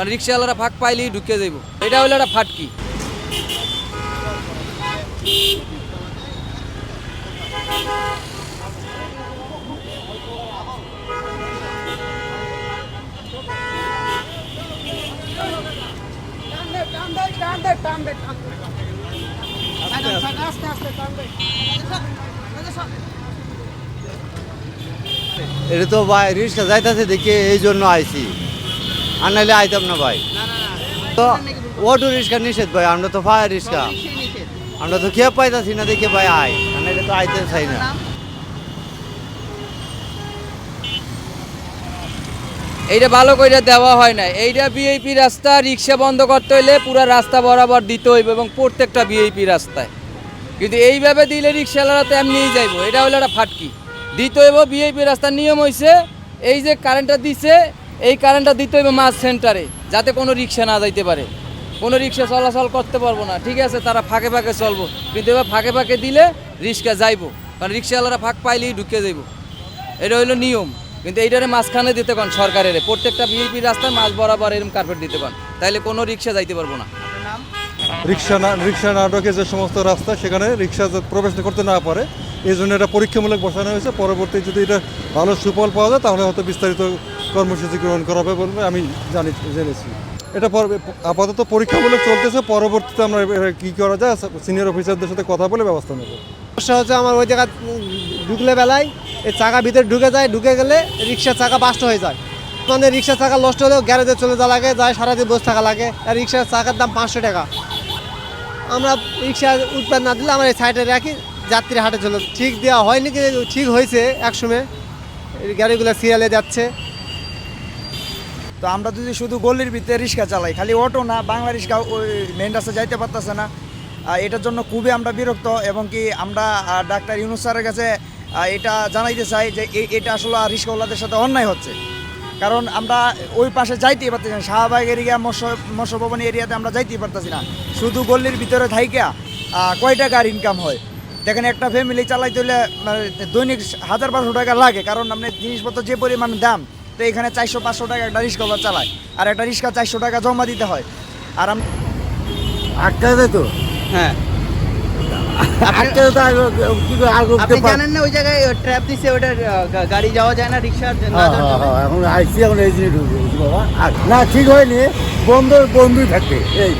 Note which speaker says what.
Speaker 1: কারণ রিক্সাওয়ালারা ফাঁক পাইলেই ঢুকে যাইব। এটা হলো একটা ফাটকি।
Speaker 2: এটা তো ভাই, রিক্সা যাইতেছে দেখে এই জন্য আইছি। আর নাহলে আইতাম না ভাই। তো অটো রিক্সা নিষেধ ভাই আমরা তো ফায়ার রিক্সা। আমরা তো খেয়ে পাইতাছি না দেখে ভাই আই আর নাহলে তো আইতে চাই না।
Speaker 1: এইটা ভালো করে দেওয়া হয় না এইটা বিএপি রাস্তা রিক্সা বন্ধ করতে হইলে পুরো রাস্তা বরাবর দিতে হইবে এবং প্রত্যেকটা বিএপি রাস্তায়। কিন্তু এইভাবে দিলে রিক্সাওয়ালারা তো এমনিই যাইবো। এটা হলো একটা ফাটকি। দিতে হইব বিএপি রাস্তার নিয়ম হইছে এই যে কারেন্টটা দিছে এই কারেন্টটা দিতে হইবে মাছ সেন্টারে যাতে কোনো রিক্সা না যাইতে পারে। কোনো রিক্সা চলাচল করতে পারব না ঠিক আছে? তারা ফাঁকে ফাঁকে চলবো। কিন্তু এবার ফাঁকে ফাঁকে দিলে রিক্সা যাইবো কারণ রিক্সাওয়ালারা ফাঁক পাইলেই ঢুকে যাইবো। এটা হইল নিয়ম। কিন্তু এইটারে মাঝখানে দিতে কন সরকারের। প্রত্যেকটা ভিআইপি রাস্তায় মাঝ বরাবর এরকম কার্পেট দিতে কন তাইলে কোনো রিক্সা যাইতে পারব না।
Speaker 3: রিক্সা না রিক্সা নাটকে যে সমস্ত রাস্তা সেখানে রিক্সা প্রবেশ করতে না পারে এই জন্য এটা পরীক্ষামূলক বসানো হয়েছে। পরবর্তী যদি এটা ভালো সুফল পাওয়া যায় তাহলে হয়তো বিস্তারিত কর্মসূচি গ্রহণ করা হবে বলে আমি জানি, জেনেছি। এটা আপাতত পরীক্ষামূলক চলতেছে, পরবর্তীতে আমরা কি করা যায় সিনিয়র অফিসারদের সাথে কথা বলে ব্যবস্থা নেব।
Speaker 4: সমস্যা হচ্ছে আমার ওই জায়গা ঢুকলে বেলায়, এই চাকা ভিতরে ঢুকে যায়, ঢুকে গেলে রিক্সার চাকা বাস্ট হয়ে যায়। মানে রিক্সার চাকা নষ্ট হলেও গ্যারেজে চলে যাওয়া লাগে, যায় সারাদিন বসে থাকা লাগে, আর রিক্সার চাকার দাম পাঁচশো টাকা। আমরা রিক্সা উৎপাদ না দিলে আমরা এই সাইডে রাখি, যাত্রী হাটে চলে ঠিক দেওয়া হয়নি কি ঠিক হয়েছে একসময় গাড়িগুলো সিরিয়ালে যাচ্ছে।
Speaker 5: তো আমরা যদি শুধু গলির ভিতরে রিক্সা চালাই, খালি অটো না, বাংলা রিক্সা ওই মেন রাস্তা যাইতে পারতেছে না। এটার জন্য খুবই আমরা বিরক্ত এবং কি আমরা ডাক্তার ইউনুস স্যারের কাছে এটা জানাইতে চাই যে এটা আসলে আর রিক্সাওয়ালাদের সাথে অন্যায় হচ্ছে। কারণ আমরা ওই পাশে যাইতেই পারতেছি না, শাহবাগ এরিয়া, মৎস্য মৎস্য ভবন এরিয়াতে আমরা যাইতেই পারতেছি না। শুধু গল্লির ভিতরে থাইকা কয় টাকার ইনকাম হয়? দেখেন একটা ফ্যামিলি চালাইতে হলে মানে দৈনিক হাজার বারোশো টাকা লাগে, কারণ আপনি জিনিসপত্র যে পরিমাণ দাম তো এখানে চারশো পাঁচশো টাকা একটা রিক্সা চালায়। আর একটা রিক্সা চারশো টাকা জমা দিতে হয়। আর আমি
Speaker 2: আটকা যায় তো।
Speaker 1: হ্যাঁ।
Speaker 2: আটকা তো আর কি করে আর
Speaker 6: আপনি জানেন না ওই জায়গায় ট্র্যাপ দিছে ওটা গাড়ি যাওয়া যায় না রিক্সা না
Speaker 2: হ্যাঁ
Speaker 6: যাওয়ার
Speaker 2: এখন আইসি এখন এই জিনিস বাবা আর- না ঠিক হয়নি। বন্ধুর বন্ধুই থাকে এই।